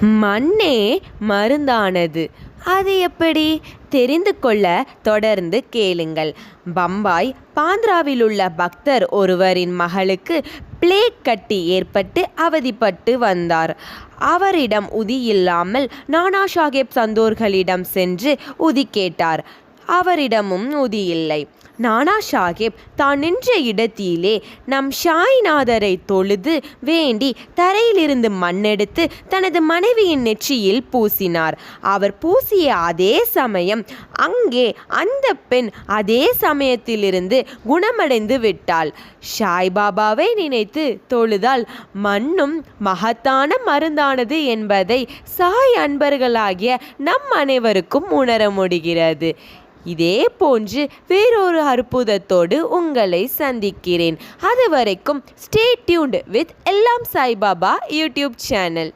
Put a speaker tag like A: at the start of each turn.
A: மண்ணே மருந்தானது. அது எப்படி? தெரிந்து கொள்ள தொடர்ந்து கேளுங்கள். பம்பாய் பாந்திராவிலுள்ள பக்தர் ஒருவரின் மகளுக்கு பிளேக் கட்டி ஏற்பட்டு அவதிப்பட்டு வந்தார். அவரிடம் உதி இல்லாமல் நானா சாஹேப் சந்தோர்களிடம் சென்று உதி கேட்டார். அவரிடமும் உதி இல்லை. நானா சாஹிப் தான் நின்ற இடத்திலே நம் சாய்நாதரை தொழுது வேண்டி தரையிலிருந்து மண்ணெடுத்து தனது மனைவியின் நெற்றியில் பூசினார். அவர் பூசிய அதே சமயம் அங்கே அந்த பெண் அதே சமயத்திலிருந்து குணமடைந்து விட்டாள். சாய்பாபாவை நினைத்து தொழுதால் மண்ணும் மகத்தான மருந்தானது என்பதை சாய் அன்பர்களாகிய நம் அனைவருக்கும் உணர முடிகிறது. இதே போன்று வேறொரு அற்புதத்தோடு உங்களை சந்திக்கிறேன். அதுவரைக்கும் ஸ்டே டியூன்ட் வித் எல்லாம் சாய்பாபா யூடியூப் சேனல்.